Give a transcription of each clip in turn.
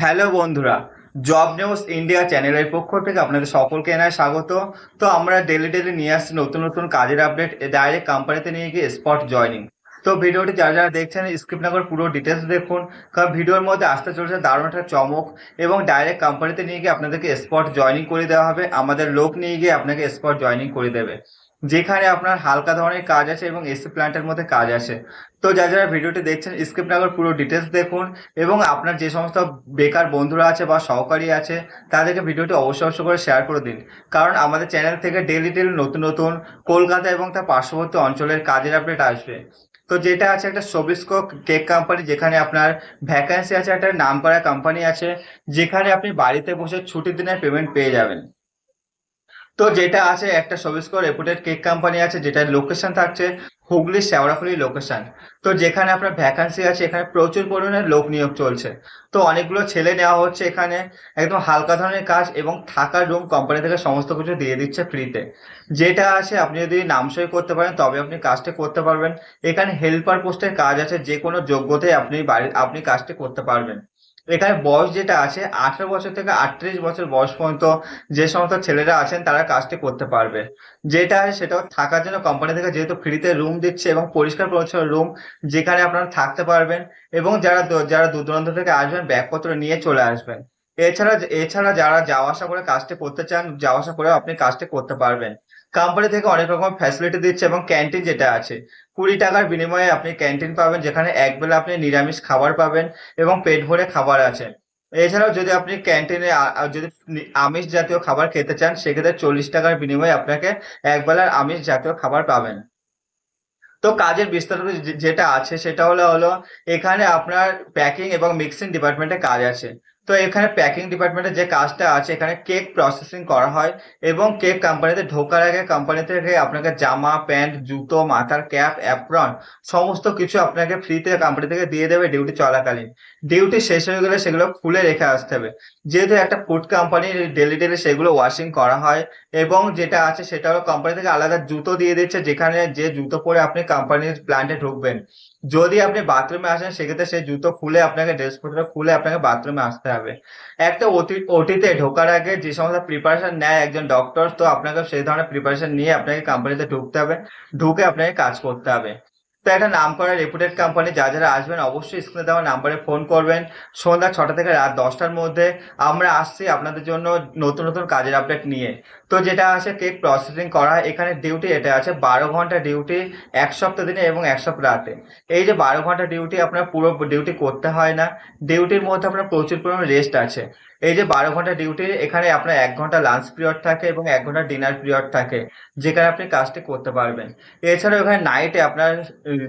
Hello বন্ধুরা job news India চ্যানেলের পক্ষ থেকে আপনাদের সকলকে এনায় স্বাগত। তো আমরা ডেলি ডেলি নিয়ে আসছি নতুন নতুন কাজের আপডেট ডাইরেক্ট কোম্পানিতে নিয়ে গিয়ে স্পট জয়নিং তো ভিডিওটি যারা যারা দেখছেন স্ক্রিপ্ট না করে পুরো ডিটেলস দেখুন। কারণ ভিডিওর মধ্যে আসতে চলেছে দারুণ একটা চমক এবং ডাইরেক্ট কোম্পানিতে নিয়ে গিয়ে আপনাদেরকে স্পট জয়নিং করে দেওয়া হবে। আমাদের লোক নিয়ে গিয়ে আপনাকে স্পট জয়নিং করে দেবে। যেখানে আপনার হালকা ধরনের কাজ আছে এবং এসি প্ল্যান্টের মধ্যে কাজ আছে। তো যারা যারা ভিডিওটি দেখছেন স্ক্রিপ্ট না করে পুরো ডিটেলস দেখুন এবং আপনার যে সমস্ত বেকার বন্ধুরা আছে বা সহকারী আছে, তাদেরকে ভিডিওটি অবশ্যই অবশ্যই করে শেয়ার করে দিন। কারণ আমাদের চ্যানেল থেকে ডেলি ডেলি নতুন নতুন কলকাতা এবং তার পার্শ্ববর্তী অঞ্চলের কাজের আপডেট আসবে। তো যেটা আছে একটা সবিস্কো কেক কোম্পানি যেখানে আপনার ভ্যাকান্সি আছে, একটা নাম করা কোম্পানি আছে, যেখানে আপনি বাড়িতে বসে ছুটির দিনের পেমেন্ট পেয়ে যাবেন। তো যেটা আছে, একটা সবিস্কো রেপুটেড কেক কোম্পানি আছে, যেটার লোকেশন থাকছে হুগলি শেওড়াফুলি লোকেশন তো যেখানে আপনার ভ্যাকান্সি আছে, এখানে প্রচুর পরিমাণে লোক নিয়োগ চলছে। তো অনেকগুলো ছেলে নেওয়া হচ্ছে এখানে, একদম হালকা ধরনের কাজ এবং থাকার রুম কোম্পানি থেকে সমস্ত কিছু দিয়ে দিচ্ছে ফ্রিতে যেটা আছে, আপনি যদি নামসই করতে পারেন, তবে আপনি কাজটি করতে পারবেন। এখানে হেল্পার পোস্টের কাজ আছে যে কোনো যোগ্যতায় আপনি বাড়ি, আপনি কাজটি করতে পারবেন। এখানে বয়স যেটা আছে, আঠারো বছর থেকে আটত্রিশ বছর বয়স পর্যন্ত যে সমস্ত ছেলেরা আছেন, তারা কাজটি করতে পারবে। যেটা আছে সেটা থাকার জন্য কোম্পানি থেকে যেহেতু ফ্রিতে রুম দিচ্ছে এবং পরিষ্কার পরিচ্ছন্ন রুম যেখানে আপনারা থাকতে পারবেন এবং যারা যারা দূর দূরান্ত থেকে আসবেন, ব্যাগপত্র নিয়ে চলে আসবেন। এছাড়া এছাড়া যারা যাওয়া আসা করে কাজটি করতে চান যাওয়া আসা করেও আপনি কাজটি করতে পারবেন। কোম্পানি থেকে অনেক রকম ফ্যাসিলিটি দিচ্ছে এবং ক্যান্টিন যেটা আছে। কুড়ি টাকার বিনিময়ে আপনি ক্যান্টিন পাবেন, যেখানে একবেলা আপনি নিরামিষ খাবার পাবেন এবং পেট ভরে খাবার আছে। এছাড়াও যদি আপনি ক্যান্টিনে যদি আমিষ জাতীয় খাবার খেতে চান, সেক্ষেত্রে চল্লিশ টাকার বিনিময়ে আপনাকে একবেলার আমিষ জাতীয় খাবার পাবেন। তো কাজের বিস্তারিত যেটা আছে, সেটা হলো হলো এখানে আপনার প্যাকিং এবং মিক্সিং ডিপার্টমেন্টে কাজ আছে। তো এখানে প্যাকিং ডিপার্টমেন্টের যে কাজটা আছে, এখানে কেক প্রসেসিং করা হয় এবং কেক কোম্পানিতে ঢোকার আগে কোম্পানি থেকে আপনাকে জামা প্যান্ট জুতো, মাথার ক্যাপ অ্যাপ্রন সমস্ত কিছু আপনাকে ফ্রিতে কোম্পানি থেকে দিয়ে দেবে ডিউটি চলাকালীন। ডিউটি শেষ হয়ে গেলে সেগুলো খুলে রেখে আসতে হবে। যেহেতু একটা ফুড কোম্পানি ডেলি ডেলি সেগুলো ওয়াশিং করা হয় এবং যেটা আছে সেটা হলো কোম্পানি থেকে আলাদা জুতো দিয়ে দিচ্ছে, যেখানে যে জুতো পরে আপনি কোম্পানির প্ল্যান্টে ঢুকবেন। যদি আপনি বাথরুমে আসেন, সেক্ষেত্রে সেই জুতো খুলে আপনাকে ড্রেস পত্র খুলে আপনাকে বাথরুমে আসতে হবে। একটা ওটি ওটিতে ঢোকার আগে যে সমস্ত প্রিপারেশন নেয় একজন ডক্টর তো আপনাকে সেই ধরনের প্রিপারেশন নিয়ে আপনাকে কোম্পানিতে ঢুকতে হবে। ঢুকে আপনাকে কাজ করতে হবে। তো একটা নাম করা রেপুটেড কোম্পানি যা যারা আসবেন অবশ্যই স্ক্রিনে দেওয়া নাম্বারে ফোন করবেন। সন্ধ্যা ছটা থেকে রাত দশটার মধ্যে আমরা আসছি আপনাদের জন্য নতুন নতুন কাজের আপডেট নিয়ে। তো যেটা আছে কেক প্রসেসিং করা, এখানে ডিউটি এটা আছে বারো ঘণ্টা ডিউটি এক সপ্তাহ দিনে এবং এক সপ্তাহ রাতে। এই যে বারো ঘণ্টা ডিউটি আপনার পুরো ডিউটি করতে হয় না। ডিউটির মধ্যে আপনার প্রচুর পরিমাণে রেস্ট আছে। এই যে বারো ঘণ্টা ডিউটি এখানে আপনার এক ঘণ্টা লাঞ্চ পিরিয়ড থাকে এবং এক ঘণ্টা ডিনার পিরিয়ড থাকে, যেখানে আপনি কাজটি করতে পারবেন। এছাড়াও এখানে নাইটে আপনার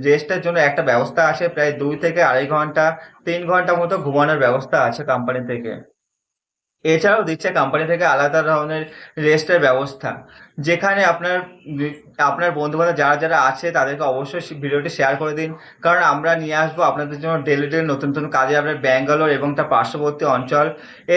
রেস্টের জন্য একটা ব্যবস্থা আছে, প্রায় দুই থেকে আড়াই ঘণ্টা, তিন ঘণ্টা মতো ঘুমানোর ব্যবস্থা আছে কোম্পানি থেকে। এছাড়াও দিচ্ছে কোম্পানি থেকে আলাদা ধরনের রেস্টের ব্যবস্থা। যেখানে আপনার আপনার বন্ধু বান্ধব যারা যারা আছে, তাদেরকে অবশ্যই ভিডিওটি শেয়ার করে দিন। কারণ আমরা নিয়ে আসব আপনাদের জন্য ডেলি ডেলি নতুন নতুন কাজের আপডেট ব্যাঙ্গালোর এবং তার পার্শ্ববর্তী অঞ্চল।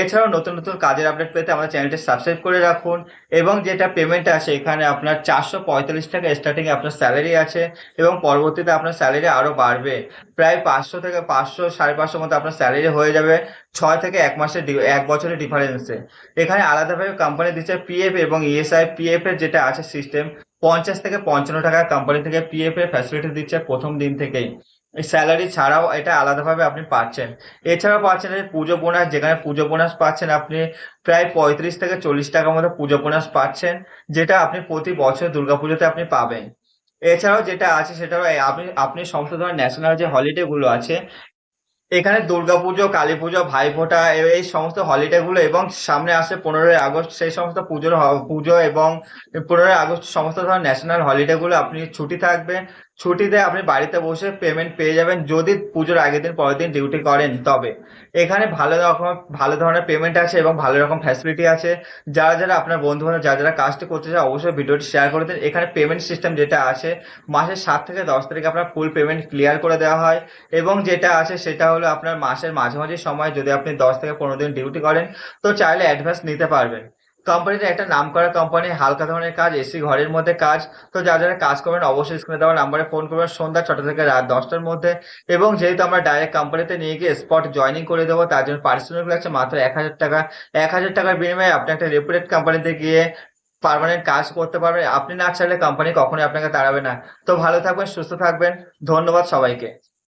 এছাড়াও নতুন নতুন কাজের আপডেট পেতে আমাদের চ্যানেলটি সাবস্ক্রাইব করে রাখুন। এবং যেটা পেমেন্ট আছে, এখানে আপনার চারশো পঁয়তাল্লিশ টাকা স্টার্টিং আপনার স্যালারি আছে এবং পরবর্তীতে আপনার স্যালারি আরও বাড়বে। প্রায় পাঁচশো থেকে পাঁচশো, সাড়ে পাঁচশো মতো আপনার স্যালারি হয়ে যাবে ছয় থেকে এক মাসের এক বছরের ডিফারেন্সে এখানে আলাদাভাবে কোম্পানি দিচ্ছে পিএফ এবং ইএসআই পিএফ এর যেটা আছে সিস্টেম পঞ্চাশ থেকে পঞ্চান্ন টাকা কোম্পানি থেকে পিএফ এর ফ্যাসিলিটি দিচ্ছে প্রথম দিন থেকেই। স্যালারি ছাড়াও এটা আলাদাভাবে আপনি পাচ্ছেন। এছাড়াও পাচ্ছেন পুজো বোনাস যেখানে পুজো বোনাস পাচ্ছেন আপনি প্রায় পঁয়ত্রিশ থেকে চল্লিশ টাকার মতো পুজো বোনাস পাচ্ছেন, যেটা আপনি প্রতি বছর দুর্গাপুজোতে আপনি পাবেন। এছাড়াও যেটা আছে সেটা আপনি আপনি সমস্ত ধরনের ন্যাশনাল যে হলিডে গুলো আছে এখানে দুর্গাপুজো কালী পুজো ভাইফোঁটা এই সমস্ত হলিডে গুলো এবং সামনে আসে পনেরোই আগস্ট, সেই সমস্ত পুজোর পুজো এবং পনেরোই আগস্ট সমস্ত ধরনের ন্যাশনাল হলিডে গুলো আপনি ছুটি থাকবে ছুটিতে আপনি বাড়িতে বসে পেমেন্ট পেয়ে যাবেন যদি পুজোর আগের দিন, পরের দিন ডিউটি করেন। তবে এখানে ভালো রকম ভালো ধরনের পেমেন্ট আছে এবং ভালো রকম ফ্যাসিলিটি আছে যারা যারা আপনার বন্ধু বান্ধব যারা যারা কাজটি করতে চায়, অবশ্যই ভিডিওটি শেয়ার করে দিন। এখানে পেমেন্ট সিস্টেম যেটা আছে মাসের সাত থেকে দশ তারিখে আপনার ফুল পেমেন্ট ক্লিয়ার করে দেওয়া হয়। এবং যেটা আছে সেটা হলো আপনার মাসের মাঝামাঝি সময় যদি আপনি দশ থেকে পনেরো দিন ডিউটি করেন, তো চাইলে অ্যাডভান্স নিতে পারবেন। কোম্পানিটা একটা নাম করা কোম্পানি হালকা ধরনের কাজ এসি ঘরের মধ্যে কাজ। তো যারা যারা কাজ করবেন, অবশ্যই স্ক্রিনে দেওয়া নাম্বারে ফোন করবেন সন্ধ্যা ছটা থেকে রাত দশটার মধ্যে। এবং যেহেতু আমরা ডাইরেক্ট কোম্পানিতে নিয়ে গিয়ে স্পট জয়নিং করে দেবো, তার জন্য পারিশ্রমিক লাগছে মাত্র এক হাজার টাকা। এক হাজার টাকার বিনিময়ে আপনি একটা রেপুটেড কোম্পানিতে গিয়ে পার্মানেন্ট কাজ করতে পারবেন। আপনি না চাইলে কোম্পানি কখনোই আপনাকে তাড়াবে না। তো ভালো থাকবেন, সুস্থ থাকবেন। ধন্যবাদ সবাইকে।